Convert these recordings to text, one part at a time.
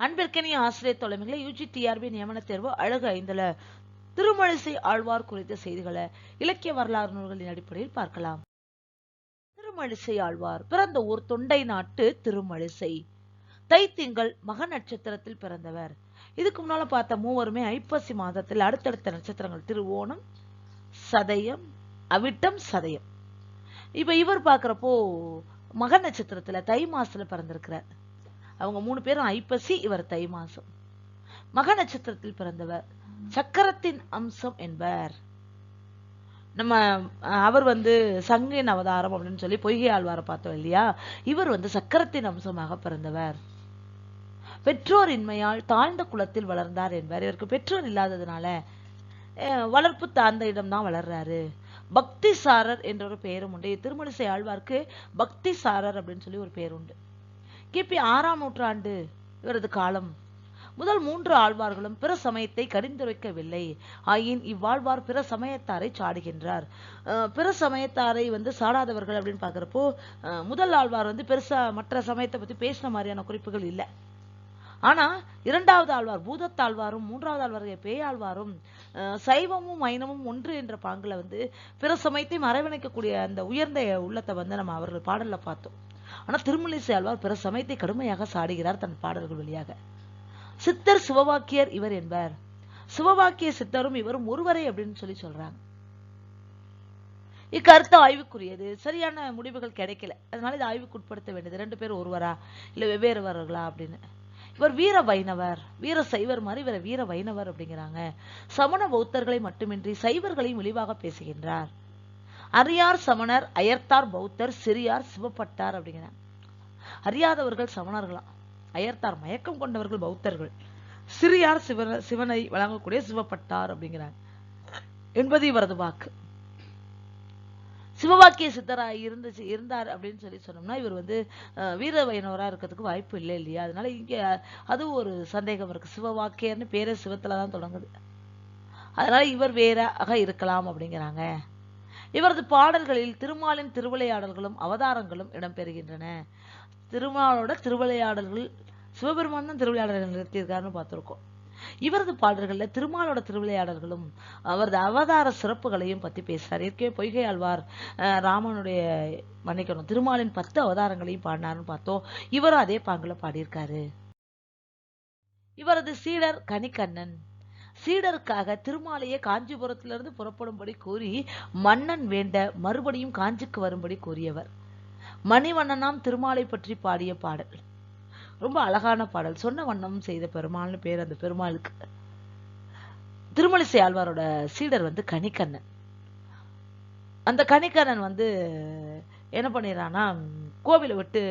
அன்பிற்கனிய ஆசிரியர் தலைமைகளை UG TRP நியமன தேர்வு அழகு ஐந்துல திருமழிசை ஆழ்வார் குறித்த செய்திகளை இலக்கிய வரலாறு நூல்களின் அடிப்படையில் பார்க்கலாம். திருமழிசை ஆழ்வார் பிறந்த ஊர் தொண்டை நாட்டு திருமழிசை. தைத்திங்கள் மக நட்சத்திரத்தில் பிறந்தவர். இதுக்கு முன்னால பார்த்த மூவருமே ஐப்பசி மாதத்தில் அடுத்தடுத்த நட்சத்திரங்கள் திருவோணம் சதயம் அவிட்டம் சதயம். இப்ப இவர் பார்க்கறப்போ மக நட்சத்திரத்துல தை மாசத்துல பிறந்திருக்கிறார். அவங்க மூணு பேரும் ஐப்பசி இவர் தை மாசம் மக நட்சத்திரத்தில் பிறந்தவர் சக்கரத்தின் அம்சம் என்பர். நம்ம அவர் வந்து சங்கின் அவதாரம் அப்படின்னு சொல்லி பொய்கை ஆழ்வாரை பார்த்தோம் இல்லையா? இவர் வந்து சக்கரத்தின் அம்சமாக பிறந்தவர். பெற்றோர் இன்மையால் தாழ்ந்த குலத்தில் வளர்ந்தார் என்பார். இவருக்கு பெற்றோர் இல்லாததுனால வளர்ப்பு தாழ்ந்த இடம்தான் வளர்றாரு. பக்தி சாரர் என்ற ஒரு பெயரும் உண்டு. திருமணிசை ஆழ்வார்க்கு பக்தி சாரர் அப்படின்னு சொல்லி ஒரு பெயர் உண்டு. கிபி ஆறாம் நூற்றாண்டு இவரது காலம். முதல் மூன்று ஆழ்வார்களும் பிற சமயத்தை கடிந்துரைக்கவில்லை ஆயின் இவ்வாழ்வார் பிற சமயத்தாரை சாடுகின்றார். பிற சமயத்தாரை வந்து சாடாதவர்கள் அப்படின்னு பார்க்குறப்போ முதல் ஆழ்வார் வந்து பெருசா மற்ற சமயத்தை பத்தி பேசின மாதிரியான குறிப்புகள் இல்லை. ஆனா இரண்டாவது ஆழ்வார் பூதத்தாழ்வாரும் மூன்றாவது ஆழ்வார் பேயாழ்வாரும் சைவமும் மைனமும் ஒன்று என்ற பாங்குல வந்து பிற சமயத்தை மறைவணைக்கக்கூடிய அந்த உயர்ந்த உள்ளத்தை வந்து நம்ம அவர்கள் பாடல்ல பார்த்தோம். ஆனால் திருமலிசை ஆழ்வார் பிற சமயத்தை கடுமையாக சாடுகிறார் தன் பாடல்கள் வழியாக. சித்தர் சிவவாக்கியர் இவர் என்பார். சிவவாக்கிய சித்தரும் இவரும் ஒருவரை அப்படின்னு சொல்லி சொல்றாங்க. இக்கருத்து ஆய்வுக்குரியது. சரியான முடிவுகள் கிடைக்கல. அதனால இதை ஆய்வுக்குட்படுத்த வேண்டியது. ரெண்டு பேரும் ஒருவரா? இல்லை வெவ்வேறுவர்களா அப்படின்னு. இவர் வீர வைணவர். வீர சைவர் மாதிரி இவரை வீர வைணவர் அப்படிங்கிறாங்க. சமண பௌத்தர்களை மட்டுமின்றி சைவர்களையும் இழிவாக பேசுகின்றார். அரியார் சமணர் அயர்த்தார் பௌத்தர் சிறியார் சிவப்பட்டார் அப்படிங்கிறாங்க. அறியாதவர்கள் சமணர்களாம் அயர்த்தார் மயக்கம் கொண்டவர்கள் பௌத்தர்கள். சிறியார் சிவன சிவனை வழங்கக்கூடிய சிவப்பட்டார் அப்படிங்கிறாங்க. என்பது இவரது வாக்கு. சிவவாக்கிய சித்தராய் இருந்துச்சு இருந்தார் அப்படின்னு சொல்லி சொன்னோம்னா இவர் வந்து வீர வைணவராக இருக்கிறதுக்கு வாய்ப்பு இல்லை இல்லையா? அதனால இங்க அது ஒரு சந்தேகம் இருக்கு. சிவவாக்கியர்னு பேரே சிவத்தில் தான் தொடங்குது. அதனால இவர் வேறாக இருக்கலாம் அப்படிங்கிறாங்க. இவரது பாடல்களில் திருமாலின் திருவிளையாடல்களும் அவதாரங்களும் இடம்பெறுகின்றன. திருமாலோட திருவிளையாடல்கள் சிவபெருமான் தான் திருவிளையாடல்கள் நிறுத்தியிருக்காருன்னு பார்த்திருக்கோம். இவரது பாடல்கள்ல திருமாலோட திருவிளையாடல்களும் அவரது அவதார சிறப்புகளையும் பத்தி பேசுகிறார் ஏற்கனவே பொய்கை ஆழ்வார் அஹ், ராமனுடைய மன்னிக்கணும் திருமாலின் பத்து அவதாரங்களையும் பாடினாருன்னு பார்த்தோம். இவரும் அதே பாங்குல பாடியிருக்காரு. இவரது சீடர் கனிக்கண்ணன். சீடருக்காக திருமாலையே காஞ்சிபுரத்திலிருந்து புறப்படும்படி கூறி மன்னன் வேண்ட மறுபடியும் காஞ்சிக்கு வரும்படி கூறியவர். மணிவண்ணனாம் திருமாலை பற்றி பாடிய பாடல். ரொம்ப அழகான பாடல். சொன்ன வண்ணம் செய்த பெருமாள்னு பேர் அந்த பெருமாளுக்கு. திருமலிசை ஆழ்வாரோட சீடர் வந்து கணிக்கண்ணன். அந்த கணிக்கண்ணன் வந்து என்ன பண்ணிடுறான்னா கோவிலை விட்டு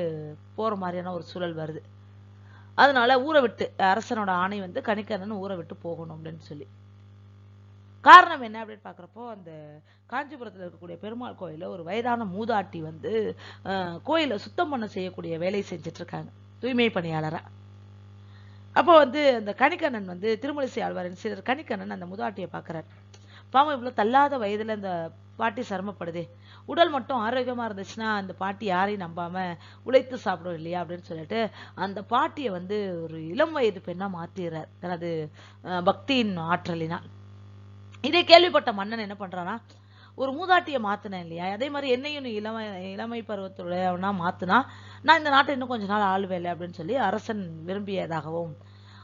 போகிற மாதிரியான ஒரு சூழல் வருது. அதனால ஊரை விட்டு அரசனோட ஆணை வந்து கணிக்கண்ணன் ஊரை விட்டு போகணும் அப்படின்னு சொல்லி. காரணம் என்ன அப்படின்னு பார்க்குறப்போ அந்த காஞ்சிபுரத்தில் இருக்கக்கூடிய பெருமாள் கோயிலில் ஒரு வயதான மூதாட்டி வந்து கோயிலை சுத்தம் பண்ண செய்யக்கூடிய வேலை செஞ்சுட்டு இருக்காங்க தூய்மை பணியாளராக அப்போ வந்து அந்த கணிக்கண்ணன் வந்து திருமலிசை ஆழ்வாரின் சிலர் கணிக்கண்ணன் அந்த மூதாட்டியை பார்க்கறார். பாவம் இவ்வளோ தள்ளாத வயதில் அந்த பாட்டி சிரமப்படுதே. உடல் மட்டும் ஆரோக்கியமாக இருந்துச்சுன்னா அந்த பாட்டி யாரையும் நம்பாமல் உழைத்து சாப்பிடும் இல்லையா அப்படின்னு சொல்லிட்டு அந்த பாட்டியை வந்து ஒரு இளம் வயது பெண்ணாக மாற்றிடுறார் தனது பக்தியின் ஆற்றலினால். இதை கேள்விப்பட்ட மன்னன் என்ன பண்ணுறான்னா ஒரு மூதாட்டியை மாற்றினேன் இல்லையா? அதே மாதிரி என்னையும் நீ இளமை இளமை பருவத்துடையவனா மாற்றினா நான் இந்த நாட்டை இன்னும் கொஞ்ச நாள் ஆளுவேலை அப்படின்னு சொல்லி அரசன் விரும்பியதாகவும்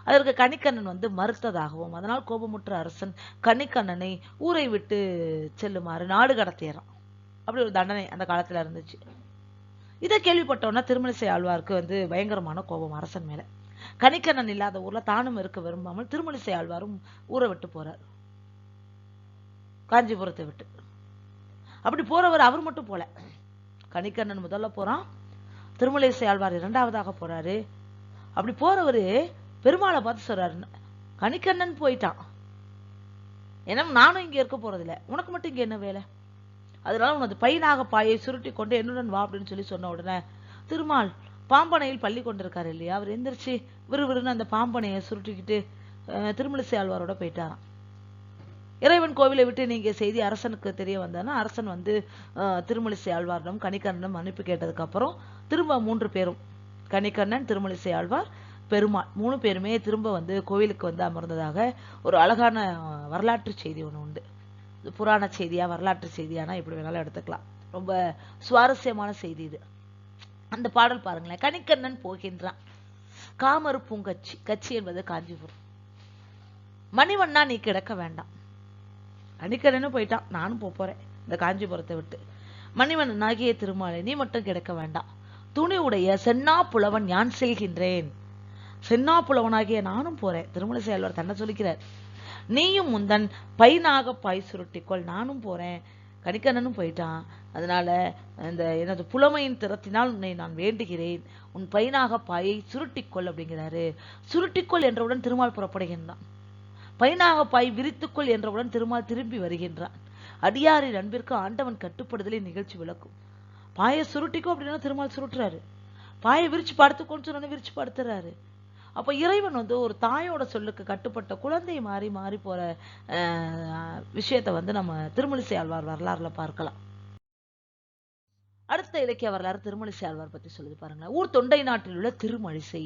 அதற்கு கணிக்கண்ணன் வந்து மறுத்ததாகவும் அதனால் கோபமுற்ற அரசன் கணிக்கண்ணனை ஊரை விட்டு செல்லுமாறு நாடு கடத்தியறான். அப்படி ஒரு தண்டனை அந்த காலத்துல இருந்துச்சு. இதை கேள்விப்பட்டோன்னா திருமணிசை ஆழ்வாருக்கு வந்து பயங்கரமான கோபம் அரசன் மேல. கணிக்கண்ணன் இல்லாத ஊர்ல தானும் இருக்க விரும்பாமல் திருமணிசை ஆழ்வாரும் ஊரை விட்டு போகிறார் காஞ்சிபுரத்தை விட்டு. அப்படி போகிறவர் அவர் மட்டும் போல. கணிக்கண்ணன் முதல்ல போறான். திருமலைசை ஆழ்வார் இரண்டாவதாக போறாரு. அப்படி போறவரு பெருமாளை பார்த்து சொல்றாரு கணிக்கண்ணன் போயிட்டான். ஏன்னா நானும் இங்க இருக்க போகிறதில்ல உனக்கு மட்டும் இங்க என்ன வேலை? அதனால உனது பையனாக பாயை சுருட்டி கொண்டு என்னுடன் வா அப்படின்னு சொல்லி சொன்ன உடனே திருமால் பாம்பனையில் பள்ளி கொண்டிருக்காரு இல்லையா? அவர் எந்திரிச்சு விறுவிறுன்னு அந்த பாம்பனையை சுருட்டிக்கிட்டு திருமலிசை ஆழ்வாரோட போயிட்டாராம். இறைவன் கோவிலை விட்டு நீங்க செய்தி அரசனுக்கு தெரிய வந்தனா அரசன் வந்து திருமலிசை ஆழ்வாரிடம் கணிக்கண்ணனும் அனுப்பி கேட்டதுக்கு அப்புறம் திரும்ப மூன்று பேரும் கணிக்கண்ணன் திருமலிசை ஆழ்வார் பெருமாள் மூணு பேருமே திரும்ப வந்து கோவிலுக்கு வந்து அமர்ந்ததாக ஒரு அழகான வரலாற்று செய்தி ஒன்று உண்டு. புராண செய்தியா வரலாற்று செய்தியானா எப்படி வேணாலும் எடுத்துக்கலாம். ரொம்ப சுவாரஸ்யமான செய்தி இது. அந்த பாடல் பாருங்களேன். கணிக்கண்ணன் போகின்றான். காமரு பூங்கச்சி. கச்சி என்பது காஞ்சிபுரம். மணிவண்ணா நீ கிடக்க வேண்டாம். கணிக்கண்ணனும் போயிட்டான். நானும் போப் போறேன். இந்த காஞ்சிபுரத்தை விட்டு. மணிவண்ணன் ஆகிய திருமாலை நீ மட்டும் கிடக்க வேண்டாம். துணி உடைய சென்னா புலவன் யான் செல்கின்றேன். சென்னா புலவனாகிய நானும் போறேன். திருமலை செயல்வர் தன்னை சொல்லிக்கிறார். நீயும் முந்தன் பைனாக பாய் சுருட்டிக்கொள். நானும் போறேன். கணிக்கண்ணனும் போயிட்டான். அதனால இந்த எனது புலமையின் திறத்தினால் உன்னை நான் வேண்டுகிறேன். உன் பைனாக பாயை சுருட்டிக்கொள் அப்படிங்கிறாரு. சுருட்டிக்கொள் என்றவுடன் திருமால் புறப்படுகின்றான். பைனாக பாய் விரித்துக்கொள் என்றவுடன் திருமால் திரும்பி வருகின்றான். அடியாரின் அன்பிற்கு ஆண்டவன் கட்டுப்படுதலை நிகழ்ச்சி விளக்கும். பாயை சுருட்டிக்கோ அப்படின்னா திருமால் சுருட்டுறாரு. பாயை விரிச்சு படுத்துக்கோன்னு சொன்னோன்னே விரிச்சு படுத்துறாரு. அப்போ இறைவன் வந்து ஒரு தாயோட சொல்லுக்கு கட்டுப்பட்ட குழந்தை மாறி மாறி போற அஹ், விஷயத்தை வந்து நம்ம திருமலிசை ஆழ்வார் வரலாறுல பார்க்கலாம். அடுத்த இலக்கிய வரலாறு திருமலிசை ஆழ்வார் பத்தி சொல்லுது பாருங்களேன். ஊர் தொண்டை நாட்டில் உள்ள திருமழிசை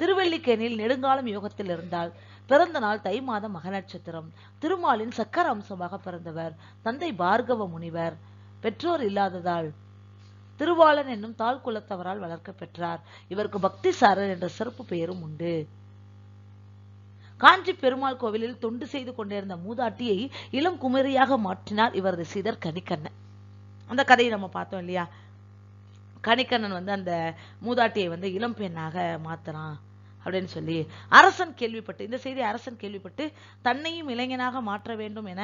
திருவல்லிக்கேணியில் நெடுங்காலம் யோகத்தில் இருந்தால் பிறந்த நாள் தை மாதம் மக நட்சத்திரம். திருமாலின் சக்கர அம்சமாக பிறந்தவர் தந்தை பார்கவ முனிவர். பெற்றோர் இல்லாததால் திருவாளன் என்னும் தாழ் குலத்தவரால் வளர்க்க பெற்றார் இவருக்கு பக்திசாரர் என்ற சிறப்பு பெயரும் உண்டு. காஞ்சி பெருமாள் கோவிலில் தொண்டு செய்து கொண்டிருந்த மூதாட்டியை இளம் குமரியாக மாற்றினார் இவரது சீதர் கணிக்கண்ணன் அந்த கதையை நம்ம பார்த்தோம் இல்லையா? கணிக்கண்ணன் வந்து அந்த மூதாட்டியை வந்து இளம் பெண்ணாக மாத்துறான் அப்படின்னு சொல்லி அரசன் கேள்விப்பட்டு இந்த செய்தி அரசன் கேள்விப்பட்டு தன்னையும் இளைஞனாக மாற்ற வேண்டும் என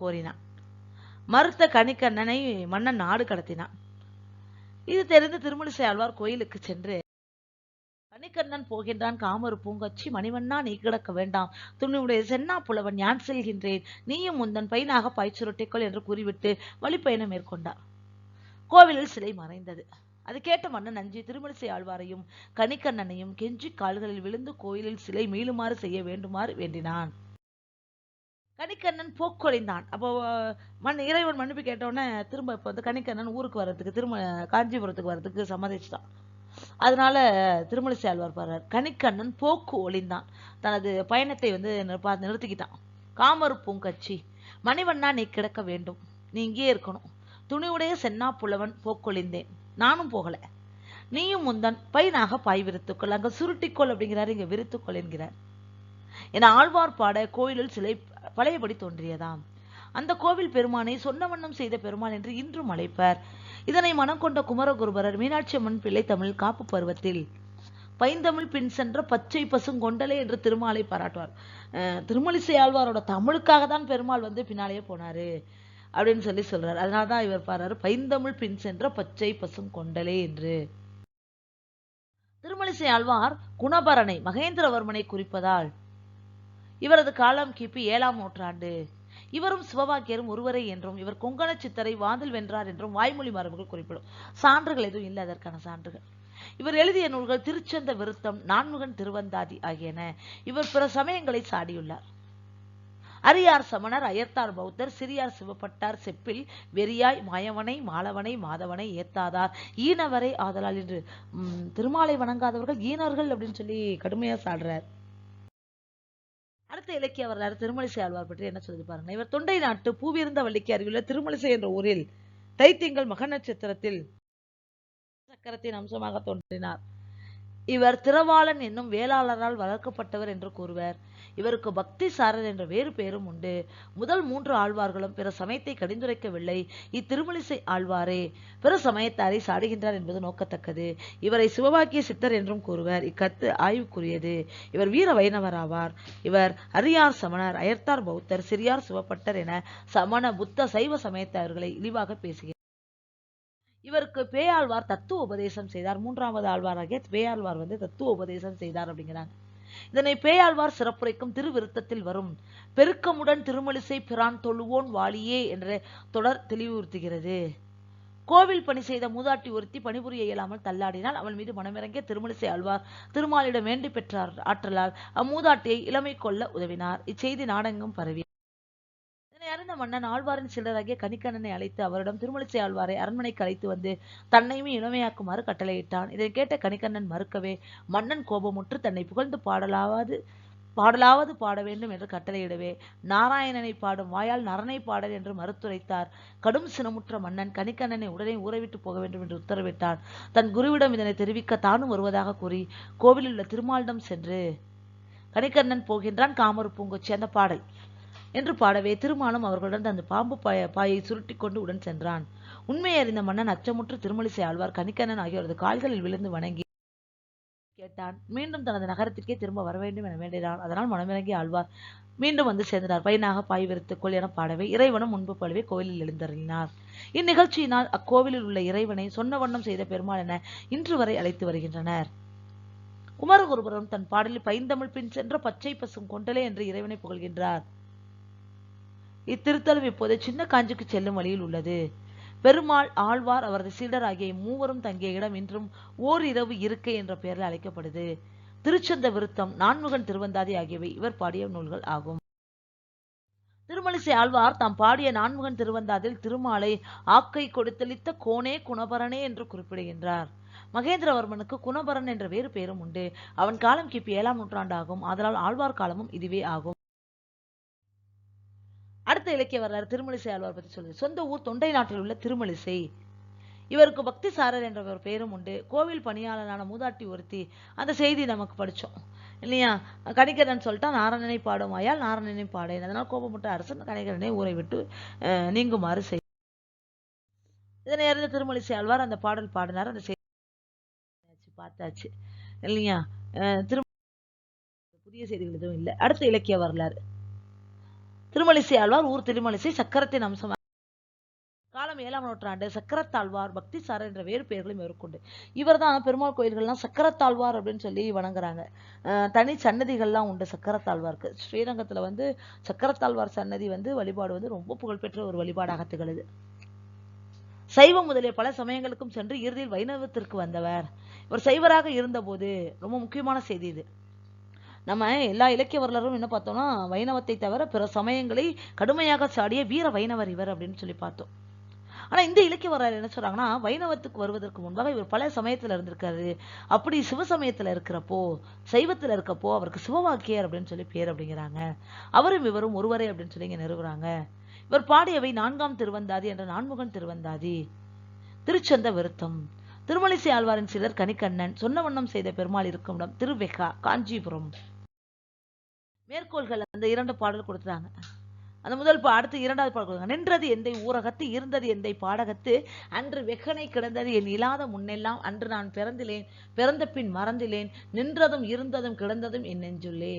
கோரினான். மறுத்த கணிக்கண்ணனை மன்னன் நாடு கடத்தினான். இது தெரிந்து திருமலிசை ஆழ்வார் கோயிலுக்கு சென்று கணிக்கண்ணன் போகின்றான் காமரு பூங்கச்சி மணிவண்ணா நீ கிடக்க வேண்டாம் துணிவுடைய சென்னா புலவன் யான் செல்கின்றேன் நீயும் முந்தன் பையனாக பாய்ச்சுருட்டிக்கொள் என்று கூறிவிட்டு வழிப்பயணம் மேற்கொண்டார். கோவிலில் சிலை மறைந்தது. அது கேட்ட மன்னன் அஞ்சி திருமலிசை ஆழ்வாரையும் கணிக்கண்ணனையும் கெஞ்சி கால்களில் விழுந்து கோயிலில் சிலை மீளுமாறு செய்ய வேண்டுமாறு வேண்டினான். கணிக்கண்ணன் போக்கொழிந்தான். அப்போ மண் இறைவன் மன்னிப்பு கேட்டோடனே திரும்ப இப்போ வந்து கணிக்கண்ணன் ஊருக்கு வர்றதுக்கு திரும்ப காஞ்சிபுரத்துக்கு வர்றதுக்கு சம்மதிச்சுட்டான். அதனால திருமலிசை ஆழ்வார் பாடுறார் கணிக்கண்ணன் போக்கு ஒளிந்தான் தனது பயணத்தை வந்து நிற்பா- நிறுத்திக்கிட்டான். காமரு பூங்கச்சி மணிவண்ணா நீ கிடக்க வேண்டும். நீ இங்கேயே இருக்கணும். துணிவுடைய சென்னா புலவன் போக்கொழிந்தேன். நானும் போகல. நீயும் முந்தன் பையனாக பாய் விரித்துக்கொள் அங்க சுருட்டிக்கோள் அப்படிங்கிறாரு இங்க விரித்துக்கொள் என்கிறார். என ஆழ்வார் பாட கோயிலில் சிலை பழையபடி தோன்றியதாம். அந்த கோவில் பெருமானை சொன்ன வண்ணம் செய்த பெருமான் என்று இன்றும் அழைப்பர். இதனை மனம் கொண்ட குமரகுருபரர் மீனாட்சி அம்மன் பிள்ளை தமிழ் காப்பு பருவத்தில் பைந்தமிழ் பின் சென்ற பச்சை பசுங்கொண்டலே என்று திருமாலை பாராட்டுவார். அஹ் திருமலிசை ஆழ்வாரோட தமிழுக்காக தான் பெருமாள் வந்து பின்னாலேயே போனாரு அப்படின்னு சொல்லி சொல்றாரு. அதனாலதான் இவர் பாடுறாரு பைந்தமிழ் பின் சென்ற பச்சை பசும் கொண்டலே என்று. திருமலிசை ஆழ்வார் குணபரனை மகேந்திரவர்மனை குறிப்பதால் இவரது காலம் கிபி ஏழாம் நூற்றாண்டு. இவரும் சிவபாக்கியரும் ஒருவரே என்றும் இவர் கொங்கண சித்தரை வாதில் வென்றார் என்றும் வாய்மொழி மரபுகள் குறிப்பிடும். சான்றுகள் எதுவும் இல்லை அதற்கான சான்றுகள். இவர் எழுதிய நூல்கள் திருச்சந்த விருத்தம் நான்முகன் திருவந்தாதி ஆகியன. இவர் பிற சமயங்களை சாடியுள்ளார். அரியார் சமணர் அயர்த்தார் பௌத்தர் சிறியார் சிவப்பட்டார் செப்பில் வெறியாய் மாயவனை மாலவனை மாதவனை ஏத்தாதார். ஈனவரை ஆதலால் என்று திருமாலை வணங்காதவர்கள் ஈனர்கள் அப்படின்னு சொல்லி கடுமையா சாடுறார். இலக்கிய வரலாறு திருமலிசை ஆழ்வார் பற்றி என்ன சொல்லுது பாருங்க. இவர் தொண்டை நாட்டு பூவிருந்த வள்ளிக்கு அருகிலுள்ள திருமலிசை என்ற ஊரில் தைத்திங்கள் மக நட்சத்திரத்தில் சக்கரத்தின் அம்சமாக தோன்றினார். இவர் திரவாளன் என்னும் வேளாளரால் வளர்க்கப்பட்டவர் என்று கூறுவர். இவருக்கு பக்தி சாரர் என்ற வேறு பெயரும் உண்டு. முதல் மூன்று ஆழ்வார்களும் பிற சமயத்தை கடிந்துரைக்கவில்லை. இத்திருமலிசை ஆழ்வாரே பிற சமயத்தாரை சாடுகின்றார் என்பது நோக்கத்தக்கது. இவரை சிவபாக்கிய சித்தர் என்றும் கூறுவர். இக்கத்து ஆய்வுக்குரியது. இவர் வீர வைணவர் ஆவார். இவர் அரியார் சமணர் அயர்த்தார் பௌத்தர் சிறியார் சிவப்பட்டர் என சமண புத்த சைவ சமயத்தவர்களை இழிவாக பேசுகிறார் இவருக்கு பேயாழ்வார் தத்துவ உபதேசம் செய்தார். மூன்றாவது ஆழ்வாராகிய பேயாழ்வார் வந்து தத்துவ உபதேசம் செய்தார் அப்படிங்கிறாங்க. இதனை பேயாழ்வார் சிறப்புரைக்கும் திருவிருத்தத்தில் வரும் பெருக்கமுடன் திருமலிசை பிரான் தொழுவோன் வாளியே என்ற தொடர் தெளிவுறுத்துகிறது. கோவில் பணி செய்த மூதாட்டி ஒருத்தி பணிபுரிய இயலாமல் தள்ளாடினால் அவள் மீது மனமிறங்கிய திருமலிசை ஆழ்வார் திருமாலிடம் வேண்டி பெற்றார் ஆற்றலால். அம்மூதாட்டியை இளமை கொள்ள உதவினார். இச்செய்தி நாடெங்கும் பரவி ஆழ்ந்த மன்னன் ஆழ்வாரின் சிலராகிய கணிக்கண்ணனை அழைத்து அவரிடம் திருமலிசை ஆழ்வாரை அரண்மனைக்கு அழைத்து வந்து தன்னையுமே இளமையாக்குமாறு கட்டளையிட்டான். இதை கேட்ட கணிக்கண்ணன் மறுக்கவே மன்னன் கோபமுற்று தன்னை புகழ்ந்து பாடலாவது பாடலாவது பாட வேண்டும் என்று கட்டளையிடவே நாராயணனை பாடும் வாயால் நரனை பாடல் என்று மறுத்துரைத்தார். கடும் சினமுற்ற மன்னன் கணிக்கண்ணனை உடனே ஊறவிட்டு போக வேண்டும் என்று உத்தரவிட்டான். தன் குருவிடம் இதனை தெரிவிக்க தானும் வருவதாக கூறி கோவிலில் உள்ள திருமாலிடம் சென்று கணிக்கண்ணன் போகின்றான். காமரு பூங்கொச்சி அந்த பாடல். என்று பாடவே திருமாலும் அவர்களுடன் அந்த பாம்பு பாய பாயை சுருட்டி கொண்டு உடன் சென்றான். உண்மையை அறிந்த மன்னன் அச்சமுற்று திருமலிசை ஆழ்வார் கணிக்கண்ணன் ஆகியோரது கால்களில் விழுந்து வணங்கி கேட்டான். மீண்டும் தனது நகரத்திற்கே திரும்ப வர வேண்டும் என வேண்டினான். அதனால் மனமிறங்கி ஆழ்வார் மீண்டும் வந்து சேர்ந்தார். பையனாக பாய் விரித்துக்கொள் என பாடவே இறைவனும் முன்பு போலவே கோவிலில் எழுந்தருளினார். இந்நிகழ்ச்சியினால் அக்கோவிலில் உள்ள இறைவனை சொன்ன வண்ணம் செய்த பெருமாள் என இன்று வரை அழைத்து வருகின்றனர். குமரகுருபுரம் தன் பாடலில் பைந்தமிழ் பின் சென்ற பச்சை பசும் கொண்டலே என்று இறைவனை புகழ்கின்றார். இத்திருத்தலம் இப்போது சின்ன காஞ்சிக்கு செல்லும் வழியில் உள்ளது. பெருமாள் ஆழ்வார் அவரது சீடர் ஆகிய மூவரும் தங்கிய இடம் இன்றும் ஓர் இரவு இருக்கை என்ற பெயரில் அழைக்கப்படுது. திருச்சந்த விருத்தம் நான்முகன் திருவந்தாதி ஆகியவை இவர் பாடிய நூல்கள் ஆகும். திருமலிசை ஆழ்வார் தாம் பாடிய நான்முகன் திருவந்தாதில் திருமாலை ஆக்கை கொடுத்தளித்த கோனே குணபரனே என்று குறிப்பிடுகின்றார். மகேந்திரவர்மனுக்கு குணபரன் என்ற வேறு பெயரும் உண்டு. அவன் காலம் கிபி ஏழாம் நூற்றாண்டாகும். ஆதலால் ஆழ்வார் காலமும் இதுவே ஆகும். அடுத்த இலக்கிய வரலாறு திருமலிசை ஆழ்வார் பற்றி சொல்லுது. சொந்த ஊர் தொண்டை நாட்டில் உள்ள திருமலிசை. இவருக்கு பக்தி சாரர் என்ற ஒரு பெயரும் உண்டு. கோவில் பணியாளரான மூதாட்டி ஒருத்தி அந்த செய்தி நமக்கு படிச்சோம். இல்லையா? கணிகரன் சொல்லிட்டா நாரணனை பாடுமாயால் நாரணனை பாடேன். அதனால் கோபமுட்ட அரசன் கணிகரனை ஊரை விட்டு அஹ், நீங்குமாறு செய். இதனை அறிந்த திருமலிசை ஆழ்வார் அந்த பாடல் பாடினார். அந்த செய்தி பார்த்தாச்சு. இல்லையா? திரு புதிய செய்திகள் எதுவும் இல்லை. அடுத்த இலக்கிய வரலாறு. திருமலிசை ஆழ்வார் ஊர் திருமலிசை சக்கரத்தின் அம்சமாக. காலம் ஏழாம் நூற்றாண்டு சக்கரத்தாழ்வார் பக்திசார என்ற வேறு பெயர்களும் இவருக்குண்டு. இவர்தான் பெருமாள் கோயில்கள்லாம் சக்கரத்தாழ்வார் அப்படின்னு சொல்லி வணங்குறாங்க. அஹ் தனி சன்னதிகள்லாம் உண்டு சக்கரத்தாழ்வார்க்கு. ஸ்ரீரங்கத்துல வந்து சக்கரத்தாழ்வார் சன்னதி வந்து வழிபாடு வந்து ரொம்ப புகழ்பெற்ற ஒரு வழிபாடாக திகழுது. சைவம் முதலிய பல சமயங்களுக்கும் சென்று இறுதியில் வைணவத்திற்கு வந்தவர். இவர் சைவராக இருந்தபோது ரொம்ப முக்கியமான செய்தி இது. நம்ம எல்லா இலக்கிய வரலாறும் என்ன பார்த்தோம்னா வைணவத்தை தவிர பிற சமயங்களை கடுமையாக சாடிய வீர வைணவர் இவர் அப்படின்னு சொல்லி பார்த்தோம். ஆனா இந்த இலக்கிய வரலாறு என்ன சொல்றாங்கன்னா வைணவத்துக்கு வருவதற்கு முன்பாக இவர் பல சமயத்துல இருந்திருக்காரு. அப்படி சிவசமயத்துல இருக்கிறப்போ சைவத்துல இருக்கப்போ அவருக்கு சிவவாக்கியர் அப்படின்னு சொல்லி பேர் அப்படிங்கிறாங்க. அவரும் இவரும் ஒருவரே அப்படின்னு சொல்லி இங்க நிறுவுறாங்க. இவர் பாடியவை நான்காம் திருவந்தாதி என்ற நான்முகன் திருவந்தாதி. திருச்சந்த விருத்தம். திருமலிசை ஆழ்வாரின் சிலர் கணிக்கண்ணன் சொன்ன வண்ணம் செய்த பெருமாள் இருக்கும் இடம் திருவெகா காஞ்சிபுரம். மேற்கோள்கள் அந்த இரண்டு பாடல் கொடுத்துறாங்க அந்த முதல் பா அடுத்து இரண்டாவது பாடல் கொடுத்தாங்க நின்றது எந்தை ஊரகத்து இருந்தது எந்தை பாடகத்து அன்று வெக்கனை கிடந்தது என் இல்லாத முன்னெல்லாம் அன்று நான் பிறந்திலேன் பிறந்த பின் மறந்திலேன் நின்றதும் இருந்ததும் கிடந்ததும் என் நெஞ்சுள்ளே.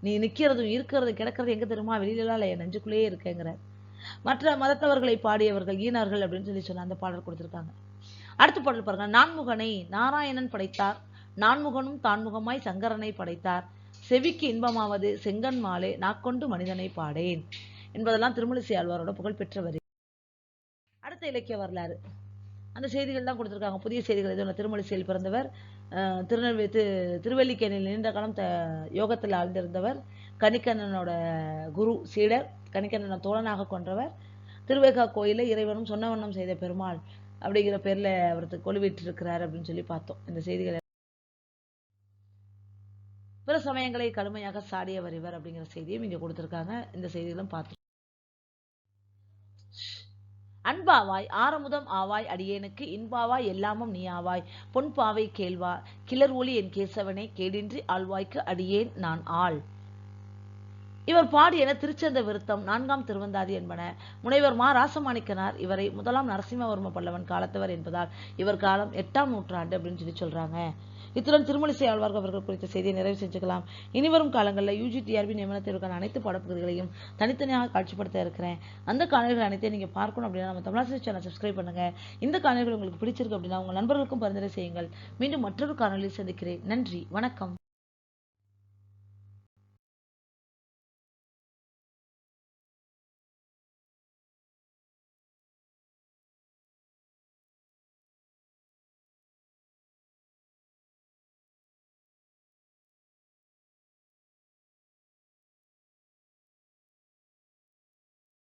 நீ நிற்கிறதும் இருக்கிறதும் கிடக்கிறது எங்க தெரியுமா? வெளியிலலாம் இல்லை என் நெஞ்சுக்குள்ளேயே இருக்கேங்கிற மற்ற மதத்தவர்களை பாடியவர்கள் ஈனார்கள் அப்படின்னு சொல்லி சொன்ன அந்த பாடல் கொடுத்துருக்காங்க. அடுத்த பாடல் பாருங்க. நான்முகனை நாராயணன் படைத்தார். நான்முகனும் தான்முகமாய் சங்கரனை படைத்தார். செவிக்கு இன்பமாவது செங்கன் மாலே நாக்கொண்டு மனிதனை பாடேன் என்பதெல்லாம் திருமலிசை ஆழ்வாரோட புகழ்பெற்ற வரி அடுத்த இலக்கிய வரலாறு. அந்த செய்திகள் தான் கொடுத்திருக்காங்க. புதிய செய்திகள் எதுவும் திருமலிசையில் பிறந்தவர் அஹ், திருநெல்வே திரு திருவல்லிக்கேணியில் நீண்ட காலம் த யோகத்தில் ஆழ்ந்திருந்தவர். கணிக்கண்ணனோட குரு சீடர் கணிக்கண்ணனை தோழனாக கொன்றவர். திருவேகா கோயிலை இறைவனும் சொன்ன வண்ணம் செய்த பெருமாள் அப்படிங்கிற பேரில் அவருக்கு கொழுவிட்டு இருக்கிறார் அப்படின்னு சொல்லி பார்த்தோம். இந்த செய்திகளை சமயங்களை கடுமையாக சாடியவர் இவர் அப்படிங்கிற செய்தியும் இங்கே கொடுத்துருக்காங்க. இந்த செய்திகளும் பார்த்து அன்பாவாய் ஆரமுதம் ஆவாய் அடியேனுக்கு இன்பாவாய் எல்லாமும் நீ ஆவாய். பொன்பாவை கேள்வா கிளர் ஒளி என் கேசவனே கேடின்றி ஆழ்வாய்க்கு அடியேன் நான் ஆள். இவர் பாடியன திருச்சந்த விருத்தம் நான்காம் திருவந்தாதி என்பன. முனைவர் மா ராசமாணிக்கனார் இவரை முதலாம் நரசிம்மவர்ம பல்லவன் காலத்தவர் என்பதால் இவர் காலம் எட்டாம் நூற்றாண்டு அப்படின்னு சொல்லி சொல்றாங்க. இத்துடன் திருமலிசை ஆழ்வார்கள் அவர்கள் குறித்த செய்தியை நிறைவு செஞ்சுக்கலாம். இனிவரும் காலங்களில் யூஜி டிஆர்பி நியமன தேர்வுக்கான அனைத்து பாடப்பகுதிகளையும் தனித்தனியாக காட்சிப்படுத்த இருக்கிறேன். அந்த காணொலிகள் அனைத்தையும் நீங்க பார்க்கணும் அப்படின்னா நம்ம தமிழாசிரியர் சேனல் சப்ஸ்கிரைப் பண்ணுங்க. இந்த காணொலிகள் உங்களுக்கு பிடிச்சிருக்கு அப்படின்னா உங்க நண்பர்களுக்கும் பரிந்துரை செய்யுங்கள். மீண்டும் மற்றொரு காணொலியில் சந்திக்கிறேன். நன்றி. வணக்கம்.